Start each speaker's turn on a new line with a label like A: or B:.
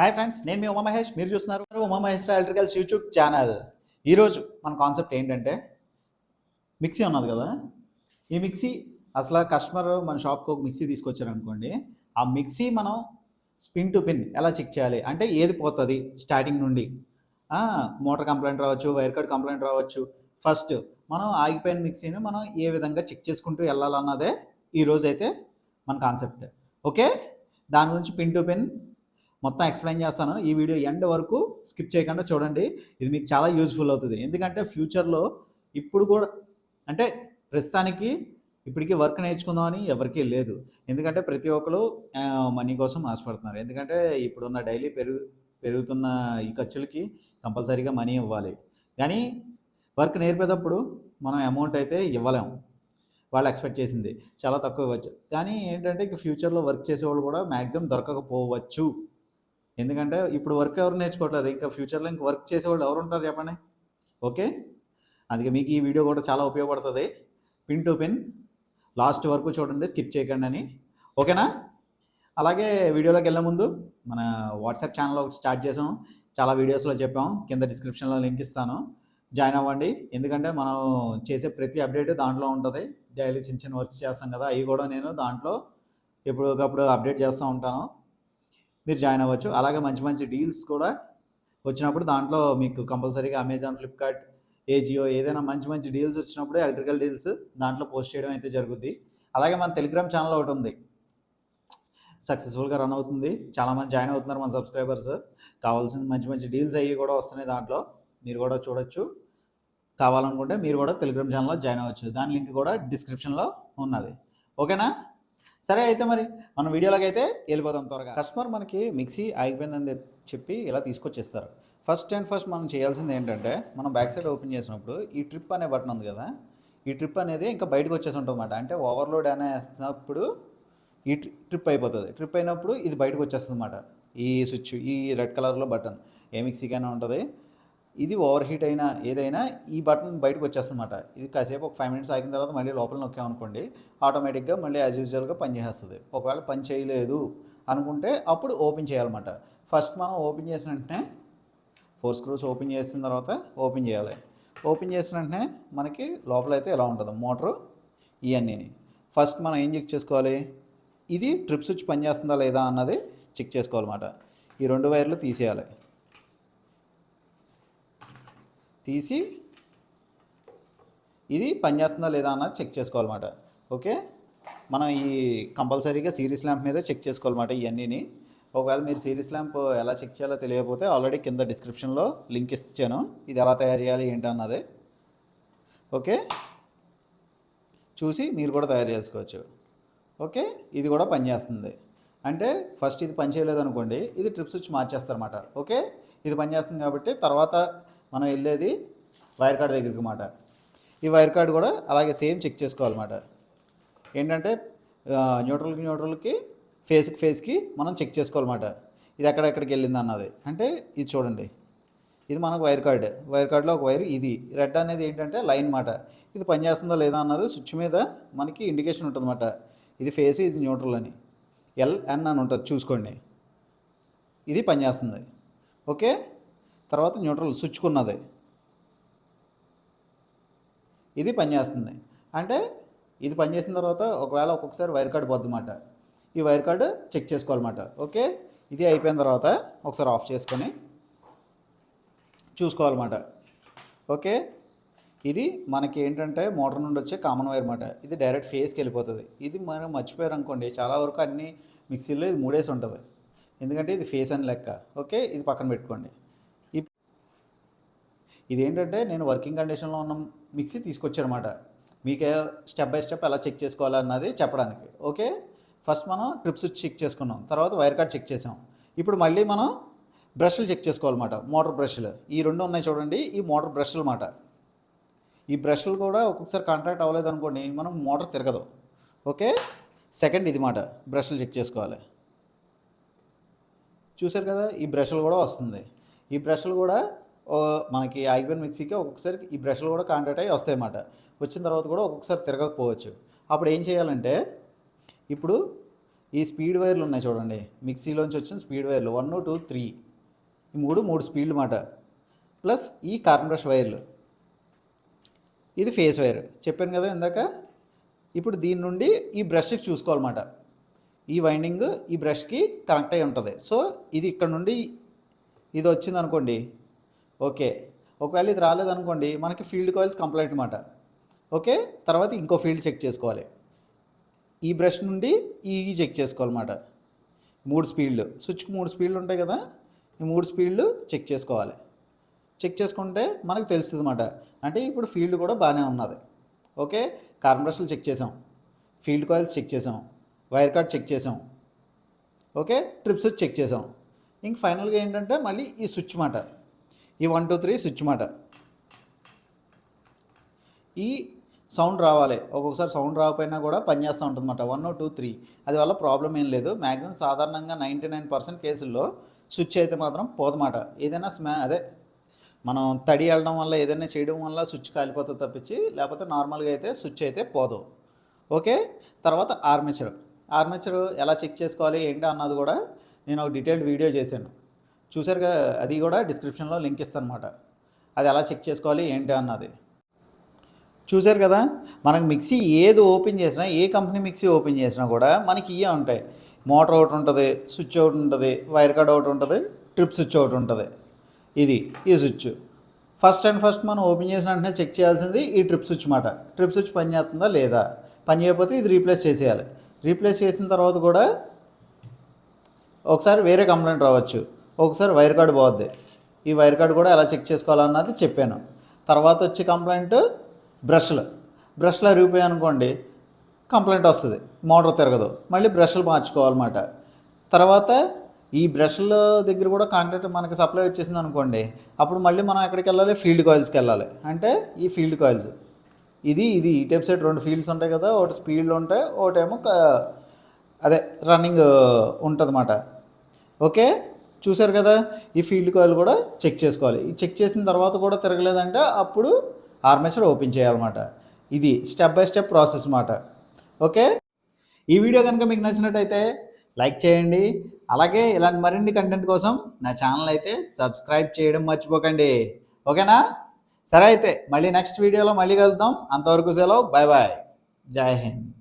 A: Hi friends నేను మీ ఉమా మహేష్. మీరు చూస్తున్నారు Uma Mahesh electricals YouTube channel. ఈరోజు మన కాన్సెప్ట్ ఏంటంటే మిక్సీ ఉన్నది కదా? ఈ మిక్సీ అసలు కస్టమర్ మన షాప్కి ఒక మిక్సీ తీసుకొచ్చారు అనుకోండి. ఆ మిక్సీ మనం స్పిన్ టు పిన్ ఎలా చెక్ చేయాలి? అంటే ఏది పోతుంది? స్టార్టింగ్ నుండి. మోటార్ కంప్లైంట్ రావచ్చు వైర్ కట్ కంప్లైంట్ రావచ్చు. ఫస్ట్ మనం ఆగిపోయిన మిక్సీని మనం ఏ విధంగా చెక్ చేసుకుంటూ వెళ్ళాలన్నదే ఈరోజు అయితే మన కాన్సెప్ట్. ఓకే? దాని గురించి పిన్ టు పిన్ మొత్తం ఎక్స్ప్లెయిన్ చేస్తాను. ఈ వీడియో ఎండ్ వరకు స్కిప్ చేయకుండా చూడండి. ఇది మీకు చాలా యూజ్ఫుల్ అవుతుంది. ఎందుకంటే ఫ్యూచర్లో ఇప్పుడు కూడా అంటే ప్రస్తుతానికి ఇప్పటికీ వర్క్ నేర్చుకుందామని ఎవరికీ లేదు. ఎందుకంటే ప్రతి ఒక్కరు మనీ కోసం ఆశపడుతున్నారు. ఎందుకంటే ఇప్పుడున్న డైలీ పెరుగు పెరుగుతున్న ఈ ఖర్చులకి కంపల్సరీగా మనీ ఇవ్వాలి. కానీ వర్క్ నేర్పేటప్పుడు మనం అమౌంట్ అయితే ఇవ్వలేము వాళ్ళు ఎక్స్పెక్ట్ చేసింది. చాలా తక్కువ ఇవ్వచ్చు. కానీ ఏంటంటే ఇక ఫ్యూచర్లో వర్క్ చేసేవాళ్ళు కూడా మ్యాక్సిమం దొరకకపోవచ్చు. ఎందుకంటే ఇప్పుడు వర్క్ ఎవరు నేర్చుకోవట్లేదు ఇంకా ఫ్యూచర్లో ఇంకా వర్క్ చేసేవాళ్ళు ఎవరు ఉంటారు చెప్పండి? ఓకే అందుకే మీకు ఈ వీడియో కూడా చాలా ఉపయోగపడుతుంది. పిన్ టు పిన్ లాస్ట్ వరకు చూడండి స్కిప్ చేయకండి అని. ఓకేనా అలాగే వీడియోలోకి వెళ్ళే ముందు మన వాట్సాప్ ఛానల్ ఒకటి స్టార్ట్ చేసాం. చాలా వీడియోస్లో చెప్పాం. కింద డిస్క్రిప్షన్లో లింక్ ఇస్తాను. జాయిన్ అవ్వండి. ఎందుకంటే మనం చేసే ప్రతి అప్డేట్ దాంట్లో ఉంటుంది. డైలీ చిన్న చిన్న వర్క్స్ చేస్తాం కదా అవి కూడా నేను దాంట్లో ఎప్పటికప్పుడు అప్డేట్ చేస్తూ ఉంటాను. మీరు జాయిన్ అవ్వచ్చు. అలాగే మంచి మంచి డీల్స్ కూడా వచ్చినప్పుడు దాంట్లో మీకు కంపల్సరీగా అమెజాన్ ఫ్లిప్కార్ట్ ఏజియో ఏదైనా మంచి మంచి డీల్స్ వచ్చినప్పుడు ఎలక్ట్రికల్ డీల్స్ దాంట్లో పోస్ట్ చేయడం అయితే జరుగుద్ది. అలాగే మన టెలిగ్రామ్ ఛానల్ ఒకటి ఉంది. సక్సెస్ఫుల్గా రన్ అవుతుంది. చాలామంది జాయిన్ అవుతున్నారు మన సబ్స్క్రైబర్స్ కావాల్సిన మంచి మంచి డీల్స్ అవి కూడా వస్తున్నాయి దాంట్లో. మీరు కూడా చూడొచ్చు. కావాలనుకుంటే మీరు కూడా టెలిగ్రామ్ ఛానల్లో జాయిన్ అవ్వచ్చు. దాని లింక్ కూడా డిస్క్రిప్షన్లో ఉన్నది. ఓకేనా? సరే అయితే మరి మన వీడియోలోకి అయితే వెళ్ళిపోతాం త్వరగా. కస్టమర్ మనకి మిక్సీ ఆగిపోయిందని చెప్పి ఇలా తీసుకొచ్చేస్తారు. ఫస్ట్ అండ్ ఫస్ట్ మనం చేయాల్సింది ఏంటంటే మనం బ్యాక్ సైడ్ ఓపెన్ చేసినప్పుడు ఈ ట్రిప్ అనే బటన్ ఉంది కదా ఈ ట్రిప్ అనేది ఇంకా బయటకు వచ్చేసి ఉంటుంది అనమాట అంటే ఓవర్లోడ్ అనేసినప్పుడు ఈ ట్రిప్ అయిపోతుంది. ట్రిప్ అయినప్పుడు ఇది బయటకు వచ్చేస్తుంది ఈ స్విచ్ ఈ రెడ్ కలర్లో బటన్ ఏ మిక్సీకైనా ఉంటుంది. ఇది ఓవర్ హీట్ అయినా ఏదైనా ఈ బటన్ బయటకు వచ్చేస్తుందన్నమాట. ఇది కాసేపు ఒక ఫైవ్ మినిట్స్ ఆగిన తర్వాత మళ్ళీ లోపల నొక్కామనుకోండి ఆటోమేటిక్గా మళ్ళీ యాజ్ యూజువల్గా పనిచేస్తుంది ఒకవేళ పని చేయలేదు అనుకుంటే అప్పుడు ఓపెన్ చేయాలన్నమాట. ఫస్ట్ మనం ఓపెన్ చేసిన వెంటనే ఫోర్ స్క్రూస్ ఓపెన్ చేసిన తర్వాత ఓపెన్ చేయాలి. ఓపెన్ చేసిన వెంటనే మనకి లోపల అయితే ఎలా ఉంటుంది మోటరు ఇవన్నీని ఫస్ట్ మనం ఏం చెక్ చేసుకోవాలి? ఇది ట్రిప్ స్విచ్ పనిచేస్తుందా లేదా అన్నది చెక్ చేసుకోవాలన్నమాట. ఈ రెండు వైర్లు తీసేయాలి. తీసి ఇది పనిచేస్తుందా లేదా అన్నది చెక్ చేసుకోవాలన్నమాట. ఓకే? మనం ఈ కంపల్సరీగా సిరీస్ ల్యాంప్ మీద చెక్ చేసుకోవాలన్నమాట ఇవన్నీని ఒకవేళ మీరు సిరీస్ ల్యాంప్ ఎలా చెక్ చేయాలో తెలియకపోతే ఆల్రెడీ కింద డిస్క్రిప్షన్లో లింక్ ఇచ్చాను ఇది ఎలా తయారు చేయాలి ఏంటి అన్నది. ఓకే? చూసి మీరు కూడా తయారు చేసుకోవచ్చు. ఓకే? ఇది కూడా పనిచేస్తుంది అంటే ఫస్ట్ ఇది పనిచేయలేదు అనుకోండి ఇది ట్రిప్ స్విచ్ మార్చేస్తారన్నమాట. ఓకే? ఇది పనిచేస్తుంది కాబట్టి తర్వాత మనం వెళ్ళేది వైర్ కార్డ్ దగ్గరికి మాట. ఈ వైర్ కార్డ్ కూడా అలాగే సేమ్ చెక్ చేసుకోవాలన్నమాట ఏంటంటే న్యూట్రల్కి న్యూట్రల్కి ఫేస్కి ఫేస్కి మనం చెక్ చేసుకోవాలన్నమాట ఇది ఎక్కడెక్కడికి వెళ్ళింది అన్నది. అంటే ఇది చూడండి. ఇది మనకు వైర్ కార్డ్. వైర్ కార్డ్లో ఒక వైర్ ఇది. రెడ్ అనేది ఏంటంటే లైన్ మాట. ఇది పనిచేస్తుందో లేదా అన్నది స్విచ్ మీద మనకి ఇండికేషన్ ఉంటుందన్నమాట ఇది ఫేస్ ఇది న్యూట్రల్ అని. ఎల్ ఎన్ అని ఉంటుంది. చూసుకోండి. ఇది పనిచేస్తుంది. ఓకే? తర్వాత న్యూట్రల్ స్విచ్కున్నది ఇది పనిచేస్తుంది అంటే ఇది పనిచేసిన తర్వాత ఒకవేళ ఒక్కొక్కసారి వైర్ కార్డ్ పోద్దన్నమాట. ఈ వైర్ కార్డు చెక్ చేసుకోవాలన్నమాట. ఓకే? ఇది అయిపోయిన తర్వాత ఒకసారి ఆఫ్ చేసుకొని చూసుకోవాలన్నమాట. ఓకే? ఇది మనకి ఏంటంటే మోటార్ నుండి వచ్చే కామన్ వైర్ అన్నమాట. ఇది డైరెక్ట్ ఫేస్కి వెళ్ళిపోతుంది. ఇది మనం మర్చిపోయారు అనుకోండి చాలా వరకు అన్ని మిక్సీలో ఇది మూడేసి ఉంటుంది. ఎందుకంటే ఇది ఫేస్ అని లెక్క. ఓకే? ఇది పక్కన పెట్టుకోండి. ఇది ఏంటంటే నేను వర్కింగ్ కండిషన్లో ఉన్న మిక్సీ తీసుకొచ్చానమాట. మీకే స్టెప్ బై స్టెప్ ఎలా చెక్ చేసుకోవాలన్నది చెప్పడానికి. ఓకే? ఫస్ట్ మనం ట్రిప్స్ చెక్ చేసుకున్నాం. తర్వాత వైర్ కార్డ్ చెక్ చేసాం. ఇప్పుడు మళ్ళీ మనం బ్రష్లు చెక్ చేసుకోవాలన్నమాట. మోటార్ బ్రష్లు. ఈ రెండు ఉన్నాయి చూడండి. ఈ మోటార్ బ్రష్లు మాట ఈ బ్రష్లు కూడా ఒక్కొక్కసారి కాంటాక్ట్ అవ్వలేదు అనుకోండి మనం మోటార్ తిరగదు. ఓకే? సెకండ్ ఇది మాట బ్రష్లు చెక్ చేసుకోవాలి. చూసారు కదా? ఈ బ్రష్లు కూడా వస్తుంది. ఈ బ్రష్లు కూడా మనకి ఐబన్ మిక్సీకి ఒక్కొక్కసారి ఈ బ్రష్లు కూడా కాంటాక్ట్ అయ్యి వస్తాయన్నమాట. వచ్చిన తర్వాత కూడా ఒక్కొక్కసారి తిరగకపోవచ్చు. అప్పుడు ఏం చేయాలంటే ఇప్పుడు ఈ స్పీడ్ వైర్లు ఉన్నాయి చూడండి. మిక్సీలోంచి వచ్చిన స్పీడ్ వైర్లు వన్ టూ త్రీ. ఈ మూడు మూడు స్పీడ్లు మాట ప్లస్ ఈ కార్న్ బ్రష్ వైర్లు. ఇది ఫేస్ వైర్. చెప్పాను కదా ఇందాక? ఇప్పుడు దీని నుండి ఈ బ్రష్కి చూసుకోవాలన్నమాట. ఈ వైండింగ్ ఈ బ్రష్కి కనెక్ట్ అయి ఉంటుంది. సో ఇది ఇక్కడ నుండి ఇది వచ్చింది అనుకోండి ఓకే. ఒకవేళ ఇది రాలేదనుకోండి మనకి ఫీల్డ్ కాయిల్స్ కంప్లైంట్ అనమాట ఓకే? తర్వాత ఇంకో ఫీల్డ్ చెక్ చేసుకోవాలి. ఈ బ్రష్ నుండి ఈ చెక్ చేసుకోవాలన్నమాట. మూడు స్పీడ్లు. స్విచ్కి మూడు స్పీడ్లు ఉంటాయి కదా ఈ మూడు స్పీడ్లు చెక్ చేసుకోవాలి. చెక్ చేసుకుంటే మనకు తెలుస్తుంది అనమాట అంటే ఇప్పుడు ఫీల్డ్ కూడా బాగానే ఉన్నది. ఓకే? కార్న్ బ్రష్లు చెక్ చేసాం. ఫీల్డ్ కాయిల్స్ చెక్ చేసాం. వైర్ కార్డ్ చెక్ చేసాం. ఓకే? ట్రిప్స్ చెక్ చేసాం. ఇంక ఫైనల్గా ఏంటంటే మళ్ళీ ఈ స్విచ్ మాట ఈ వన్ టూ త్రీ స్విచ్ మాట. ఈ సౌండ్ రావాలి. ఒక్కొక్కసారి సౌండ్ రాకపోయినా కూడా పనిచేస్తూ ఉంటుంది అనమాట వన్ టూ త్రీ. అది వల్ల ప్రాబ్లం ఏం లేదు. మ్యాక్సిమం సాధారణంగా నైంటీ నైన్ పర్సెంట్ కేసుల్లో స్విచ్ అయితే మాత్రం పోదన్నమాట. ఏదైనా స్మా అదే మనం తడి వెళ్ళడం వల్ల ఏదైనా చేయడం వల్ల స్విచ్ కాలిపోతుంది తప్పించి లేకపోతే నార్మల్గా అయితే స్విచ్ అయితే పోదు. ఓకే? తర్వాత ఆర్మేచర్. ఆర్మేచర్ ఎలా చెక్ చేసుకోవాలి ఏంటి అన్నది కూడా నేను ఒక డీటెయిల్డ్ వీడియో చేశాను. చూసారుగా అది కూడా డిస్క్రిప్షన్లో లింక్ ఇస్తాను అనమాట అది ఎలా చెక్ చేసుకోవాలి ఏంటి అన్నది. చూశారు కదా మనకు మిక్సీ ఏది ఓపెన్ చేసినా ఏ కంపెనీ మిక్సీ ఓపెన్ చేసినా కూడా మనకి ఇవే ఉంటాయి. మోటార్ ఒకటి ఉంటుంది స్విచ్ ఒకటి ఉంటుంది వైర్ కార్డ్ ఒకటి ఉంటుంది ట్రిప్ స్విచ్ ఒకటి ఉంటుంది. ఇది ఈ స్విచ్. ఫస్ట్ అండ్ ఫస్ట్ మనం ఓపెన్ చేసిన వెంటనే చెక్ చేయాల్సింది ఈ ట్రిప్ స్విచ్ మాట. ట్రిప్ స్విచ్ పని చేస్తుందా లేదా? పని చేయకపోతే ఇది రీప్లేస్ చేసేయాలి. రీప్లేస్ చేసిన తర్వాత కూడా ఒకసారి వేరే కంప్లైంట్ రావచ్చు. ఒకసారి వైర్ కార్డు పోద్ది. ఈ వైర్ కార్డు కూడా ఎలా చెక్ చేసుకోవాలన్నది చెప్పాను. తర్వాత వచ్చే కంప్లైంట్ బ్రష్లు. బ్రష్లు అరిగిపోయాయి అనుకోండి కంప్లైంట్ వస్తుంది. మోటార్ తిరగదు. మళ్ళీ బ్రష్లు మార్చుకోవాలన్నమాట. తర్వాత ఈ బ్రష్ల దగ్గర కూడా కాంక్రీట్ మనకి సప్లై వచ్చేసింది అనుకోండి అప్పుడు మళ్ళీ మనం ఎక్కడికి వెళ్ళాలి? ఫీల్డ్ కాయిల్స్కి వెళ్ళాలి. అంటే ఈ ఫీల్డ్ కాయిల్స్. ఇది ఇది ఈ టైప్ సైడ్ రెండు ఫీల్డ్స్ ఉంటాయి కదా ఒకటి స్పీడ్లు ఉంటాయి ఒకటేమో అదే రన్నింగ్ ఉంటుందన్నమాట. ఓకే? చూశారు కదా ఈ ఫీల్డ్ కాయిల్ కూడా చెక్ చేసుకోవాలి. ఈ చెక్ చేసిన తర్వాత కూడా తిరగలేదంటే అప్పుడు ఆర్మేచర్ ఓపెన్ చేయాలన్నమాట. ఇది స్టెప్ బై స్టెప్ ప్రాసెస్ అన్నమాట. ఓకే? ఈ వీడియో కనుక మీకు నచ్చినట్టయితే లైక్ చేయండి. అలాగే ఇలాంటి మరిన్ని కంటెంట్ కోసం నా ఛానల్ అయితే సబ్స్క్రైబ్ చేయడం మర్చిపోకండి. ఓకేనా? సరే అయితే మళ్ళీ నెక్స్ట్ వీడియోలో మళ్ళీ కలుద్దాం. అంతవరకు సెలవు. బాయ్ బాయ్ జై హింద్.